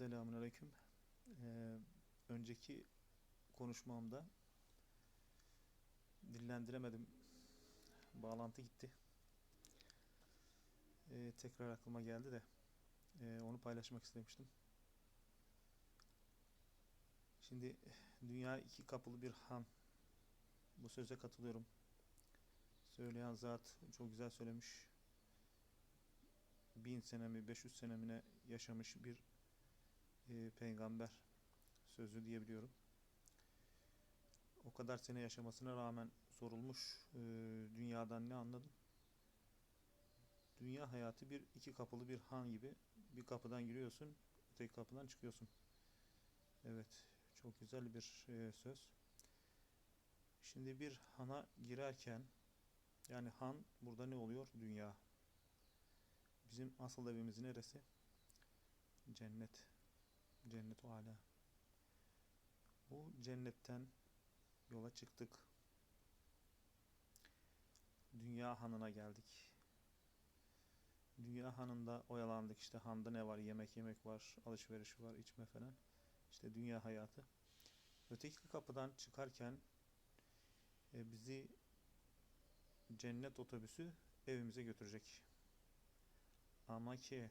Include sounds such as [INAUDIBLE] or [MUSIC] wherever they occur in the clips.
Selamünaleyküm. Ee, önceki konuşmamda dillendiremedim. Bağlantı gitti. Ee, tekrar aklıma geldi de ee, onu paylaşmak istemiştim. Şimdi dünya iki kapılı bir han. Bu söze katılıyorum. Söyleyen zat çok güzel söylemiş. Bin sene mi, 500 sene mi ne yaşamış bir e, peygamber sözü diyebiliyorum. O kadar sene yaşamasına rağmen sorulmuş e, dünyadan ne anladın? Dünya hayatı bir iki kapılı bir han gibi. Bir kapıdan giriyorsun, öteki kapıdan çıkıyorsun. Evet, çok güzel bir e, söz. Şimdi bir hana girerken yani han burada ne oluyor? Dünya. Bizim asıl evimiz neresi? Cennet. Cennet o ala. Bu cennetten yola çıktık. Dünya hanına geldik. Dünya hanında oyalandık. İşte handa ne var? Yemek yemek var, alışveriş var, içme falan. İşte dünya hayatı. Öteki kapıdan çıkarken e, bizi cennet otobüsü evimize götürecek. Ama ki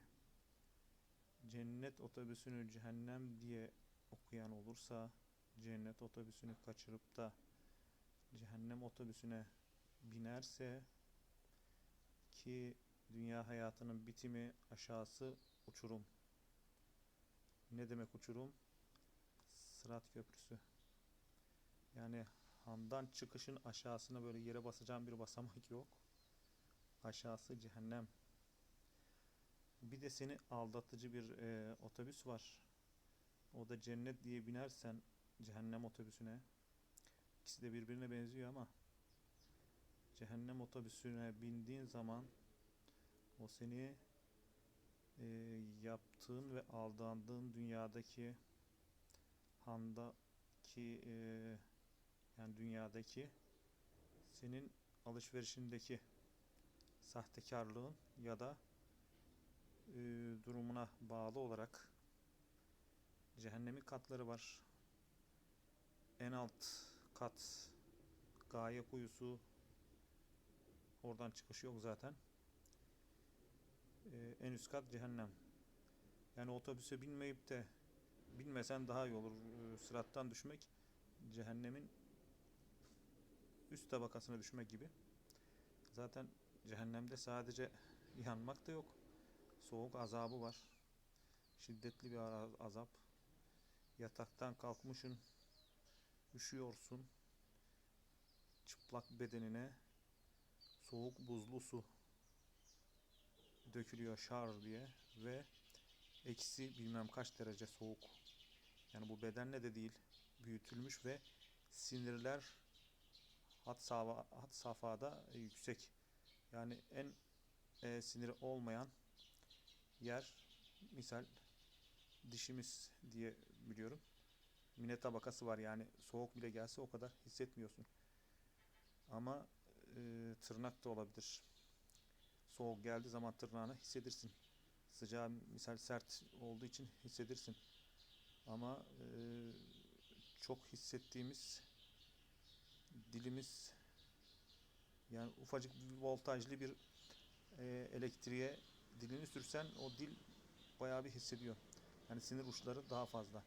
cennet otobüsünü cehennem diye okuyan olursa cennet otobüsünü kaçırıp da cehennem otobüsüne binerse ki dünya hayatının bitimi aşağısı uçurum. Ne demek uçurum? Sırat köprüsü. Yani handan çıkışın aşağısına böyle yere basacağım bir basamak yok. Aşağısı cehennem. Bir de seni aldatıcı bir e, otobüs var. O da cennet diye binersen cehennem otobüsüne. İkisi de birbirine benziyor ama cehennem otobüsüne bindiğin zaman o seni e, yaptığın ve aldandığın dünyadaki handaki e, yani dünyadaki senin alışverişindeki sahtekarlığın ya da e, durumuna bağlı olarak cehennemin katları var. En alt kat gaye kuyusu oradan çıkış yok zaten. E, en üst kat cehennem. Yani otobüse binmeyip de binmesen daha iyi olur. E, sırattan düşmek cehennemin üst tabakasına düşmek gibi. Zaten cehennemde sadece yanmak da yok. Soğuk azabı var. Şiddetli bir azap. Yataktan kalkmışsın. Üşüyorsun. Çıplak bedenine soğuk buzlu su dökülüyor şar diye ve eksi bilmem kaç derece soğuk. Yani bu bedenle de değil büyütülmüş ve sinirler hat, sava, hat safhada yüksek. Yani en e, siniri olmayan yer misal dişimiz diye biliyorum. Mine tabakası var yani soğuk bile gelse o kadar hissetmiyorsun. Ama e, tırnak da olabilir. Soğuk geldiği zaman tırnağını hissedirsin. Sıcağı misal sert olduğu için hissedirsin. Ama e, çok hissettiğimiz dilimiz yani ufacık bir voltajlı bir e, elektriğe dilini sürsen o dil bayağı bir hissediyor. Yani sinir uçları daha fazla.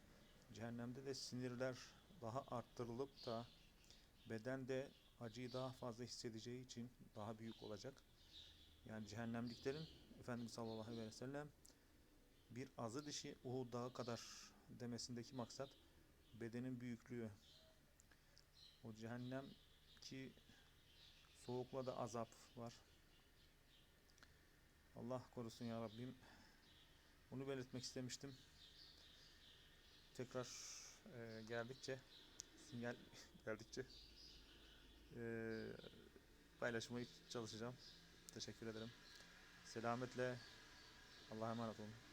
Cehennemde de sinirler daha arttırılıp da beden de acıyı daha fazla hissedeceği için daha büyük olacak. Yani cehennemliklerin Efendimiz sallallahu aleyhi ve sellem bir azı dişi Uhud dağı kadar demesindeki maksat bedenin büyüklüğü. O cehennem ki soğukla da azap var. Allah korusun ya Rabbim. Bunu belirtmek istemiştim. Tekrar e, geldikçe sinyal [LAUGHS] geldikçe e, paylaşmaya çalışacağım. Teşekkür ederim. Selametle Allah'a emanet olun.